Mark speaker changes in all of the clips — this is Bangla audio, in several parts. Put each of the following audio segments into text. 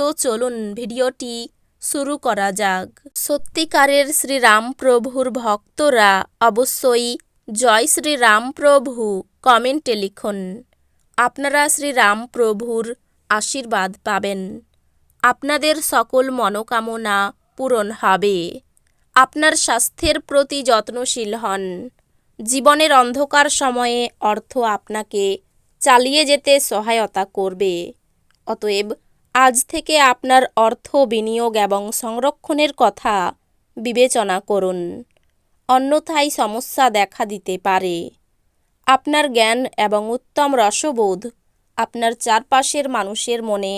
Speaker 1: তো চলুন ভিডিওটি শুরু করা যাক। সত্যিকারের শ্রীরামপ্রভুর ভক্তরা অবশ্যই জয় শ্রীরামপ্রভু কমেন্টে লিখুন। আপনারা শ্রীরামপ্রভুর আশীর্বাদ পাবেন। আপনাদের সকল মনোকামনা পূরণ হবে। আপনার স্বাস্থ্যের প্রতি যত্নশীল হন। জীবনের অন্ধকার সময়ে অর্থ আপনাকে চালিয়ে যেতে সহায়তা করবে। অতএব আজ থেকে আপনার অর্থ, বিনিয়োগ এবং সংরক্ষণের কথা বিবেচনা করুন। অন্যথায় সমস্যা দেখা দিতে পারে। আপনার জ্ঞান এবং উত্তম রসবোধ আপনার চারপাশের মানুষের মনে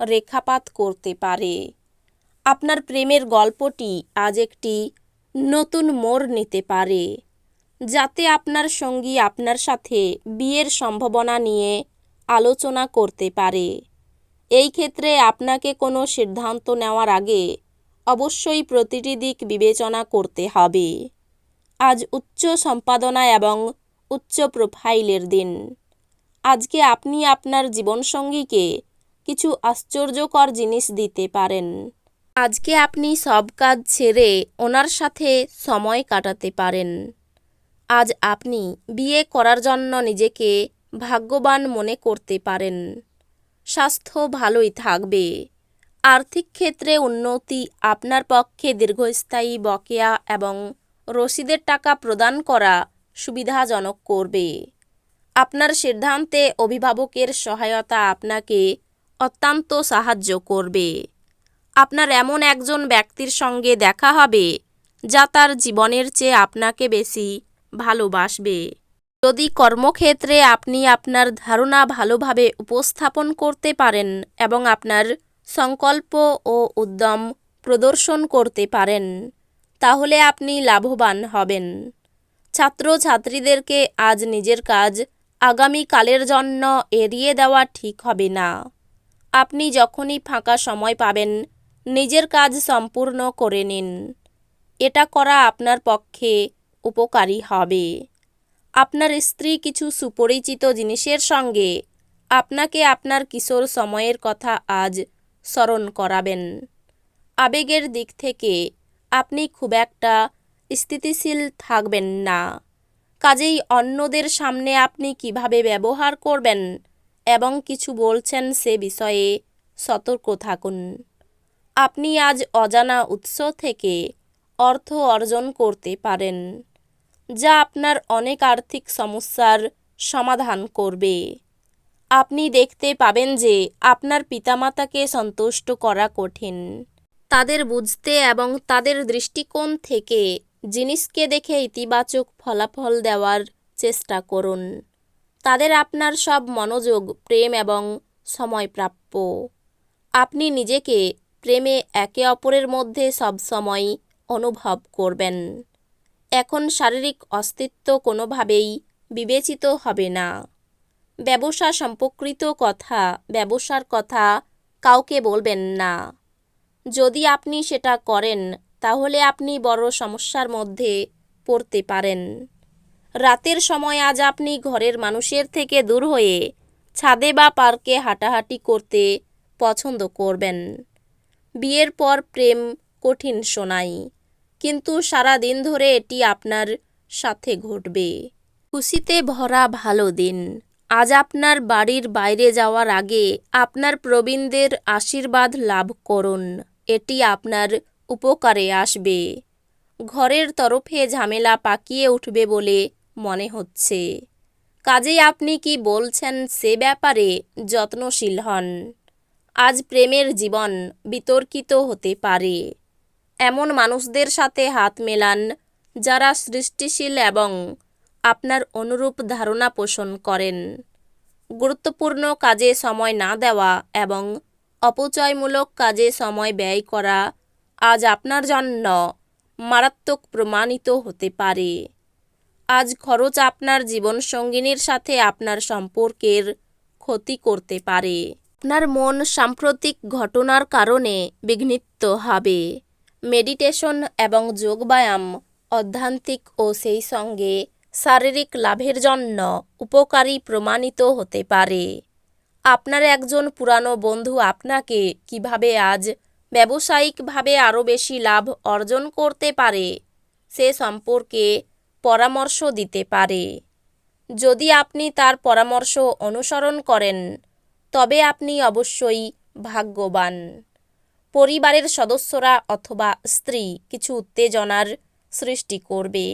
Speaker 1: রেখাপাত করতে পারে। আপনার প্রেমের গল্পটি আজ একটি নতুন মোড় নিতে পারে, যাতে আপনার সঙ্গী আপনার সাথে বিয়ের সম্ভাবনা নিয়ে আলোচনা করতে পারে। এই ক্ষেত্রে আপনাকে কোনো সিদ্ধান্ত নেওয়ার আগে অবশ্যই প্রতিটি দিক বিবেচনা করতে হবে। আজ উচ্চ সম্পাদনা এবং উচ্চ প্রোফাইলের দিন। আজকে আপনি আপনার জীবনসঙ্গীকে কিছু আশ্চর্যকর জিনিস দিতে পারেন। আজকে আপনি সব কাজ ছেড়ে ওনার সাথে সময় কাটাতে পারেন। আজ আপনি বিয়ে করার জন্য নিজেকে ভাগ্যবান মনে করতে পারেন। স্বাস্থ্য ভালোই থাকবে। আর্থিক ক্ষেত্রে উন্নতি আপনার পক্ষে দীর্ঘস্থায়ী বকেয়া এবং রসিদের টাকা প্রদান করা সুবিধাজনক করবে। আপনার সিদ্ধান্তে অভিভাবকের সহায়তা আপনাকে অত্যন্ত সাহায্য করবে। আপনার এমন একজন ব্যক্তির সঙ্গে দেখা হবে, যা তার জীবনের চেয়ে আপনাকে বেশি ভালোবাসবে। যদি কর্মক্ষেত্রে আপনি আপনার ধারণা ভালোভাবে উপস্থাপন করতে পারেন এবং আপনার সংকল্প ও উদ্যম প্রদর্শন করতে পারেন, তাহলে আপনি লাভবান হবেন। ছাত্রছাত্রীদেরকে আজ নিজের কাজ আগামীকালের জন্য এড়িয়ে দেওয়া ঠিক হবে না। আপনি যখনই ফাঁকা সময় পাবেন, নিজের কাজ সম্পূর্ণ করে নিন। এটা করা আপনার পক্ষে উপকারী হবে। আপনার স্ত্রী কিছু সুপরিচিত জিনিসের সঙ্গে আপনাকে আপনার কিশোর সময়ের কথা আজ স্মরণ করাবেন। আবেগের দিক থেকে আপনি খুব একটা স্থিতিশীল থাকবেন না। কাজেই অন্যদের সামনে আপনি কীভাবে ব্যবহার করবেন এবং কিছু বলছেন সে বিষয়ে সতর্ক থাকুন। আপনি আজ অজানা উৎস থেকে অর্থ অর্জন করতে পারেন। যা আপনার অনেক আর্থিক সমস্যার সমাধান করবে। আপনি দেখতে পাবেন যে আপনার পিতামাতাকে সন্তুষ্ট করা কঠিন। তাদের বুঝতে এবং তাদের দৃষ্টিকোণ থেকে জিনিসকে দেখে ইতিবাচক ফলাফল দেওয়ার চেষ্টা করুন। তাদের আপনার সব মনোযোগ, প্রেম এবং সময় প্রাপ্য। আপনি নিজেকে প্রেমে একে অপরের মধ্যে সবসময় অনুভব করবেন। এখন শারীরিক অস্তিত্ব কোনোভাবেই বিবেচিত হবে না। ব্যবসা সম্পর্কিত কথা, ব্যবসার কথা কাউকে বলবেন না। যদি আপনি সেটা করেন, তাহলে আপনি বড় সমস্যার মধ্যে পড়তে পারেন। রাতের সময় আজ আপনি ঘরের মানুষের থেকে দূর হয়ে ছাদে বা পার্কে হাঁটাহাঁটি করতে পছন্দ করবেন। বিয়ের পর প্রেম কঠিন শোনাই কিন্তু সারা দিন ধরে এটি আপনার সাথে ঘটবে। খুশিতে ভরা ভালো দিন। আজ আপনার বাড়ির বাইরে যাওয়ার আগে আপনার প্রবীণদের আশীর্বাদ লাভ করুন। এটি আপনার উপকারে আসবে। ঘরের তরফে ঝামেলা পাকিয়ে উঠবে বলে মনে হচ্ছে। কাজেই আপনি কি বলছেন সে ব্যাপারে যত্নশীল হন। আজ প্রেমের জীবন বিতর্কিত হতে পারে। এমন মানুষদের সাথে হাত মেলান, যারা সৃষ্টিশীল এবং আপনার অনুরূপ ধারণা পোষণ করেন। গুরুত্বপূর্ণ কাজে সময় না দেওয়া এবং অপচয়মূলক কাজে সময় ব্যয় করা আজ আপনার জন্য মারাত্মক প্রমাণিত হতে পারে। আজ খরচ আপনার জীবনসঙ্গিনীর সাথে আপনার সম্পর্কের ক্ষতি করতে পারে। আপনার মন সাম্প্রতিক ঘটনার কারণে বিঘ্নিত হবে। মেডিটেশন এবং যোগব্যায়াম অধ্যান্তিক ও সেই সঙ্গে শারীরিক লাভের জন্য উপকারী প্রমাণিত হতে পারে। আপনার একজন পুরানো বন্ধু আপনাকে কীভাবে আজ ব্যবসায়িকভাবে আরও বেশি লাভ অর্জন করতে পারে, সে সম্পর্কে পরামর্শ দিতে পারে। যদি আপনি তার পরামর্শ অনুসরণ করেন, তবে আপনি অবশ্যই ভাগ্যবান। পরিবারের সদস্যরা অথবা স্ত্রী কিছু উত্তেজনার সৃষ্টি করবে,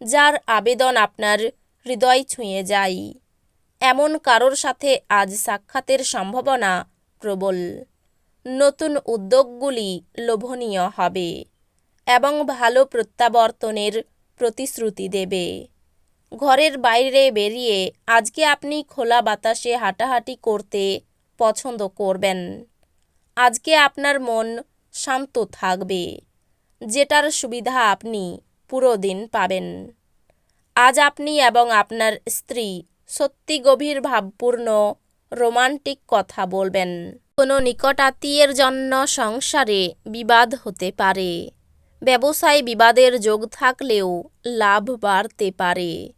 Speaker 1: যার আবেদন আপনার হৃদয় ছুঁয়ে যায়। এমন কারোর সাথে আজ সাক্ষাতের সম্ভাবনা প্রবল। নতুন উদ্যোগগুলি লোভনীয় হবে এবং ভালো প্রত্যাবর্তনের প্রতিশ্রুতি দেবে। ঘরের বাইরে বেরিয়ে আজকে আপনি খোলা বাতাসে হাঁটাহাঁটি করতে পছন্দ করবেন। আজকে আপনার মন শান্ত থাকবে। যেটার সুবিধা আপনি পুরো দিন পাবেন। আজ আপনি এবং আপনার স্ত্রী সত্যি গভীর ভাবপূর্ণ, রোমান্টিক কথা বলবেন। কোনো নিকটাত্মীয়ের জন্য সংসারে বিবাদ হতে পারে। ব্যবসায় বিবাদের যোগ থাকলেও লাভ বাড়তে পারে।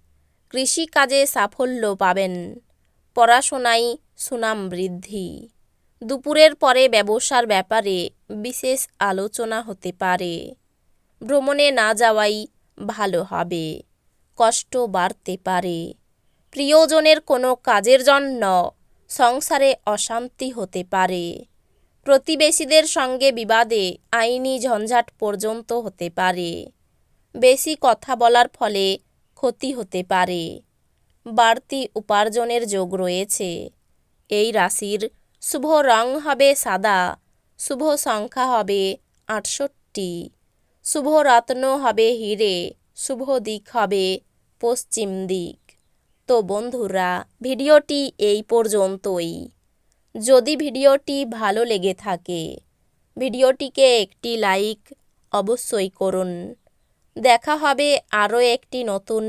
Speaker 1: কৃষিকাজে সাফল্য পাবেন। পড়াশোনায় সুনাম বৃদ্ধি। দুপুরের পরে ব্যবসার ব্যাপারে বিশেষ আলোচনা হতে পারে। ভ্রমণে না যাওয়াই ভালো হবে, কষ্ট বাড়তে পারে। প্রিয়জনের কোনো কাজের জন্য সংসারে অশান্তি হতে পারে। প্রতিবেশীদের সঙ্গে বিবাদে আইনি ঝঞ্ঝাট পর্যন্ত হতে পারে। বেশি কথা বলার ফলে ক্ষতি হতে পারে। বাড়তি উপার্জনের যোগ রয়েছে। এই রাশির শুভ রং হবে সাদা, শুভ সংখ্যা হবে আটষট্টি, শুভ রত্ন হবে হিরে, শুভ দিক হবে পশ্চিম দিক। তো বন্ধুরা, ভিডিওটি এই পর্যন্তই। যদি ভিডিওটি ভালো লেগে থাকে, ভিডিওটিকে একটি লাইক অবশ্যই করুন। দেখা হবে আরও একটি নতুন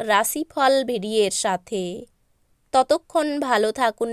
Speaker 1: রাশিফল ভিডিওর সাথে। ততক্ষণ ভালো থাকুন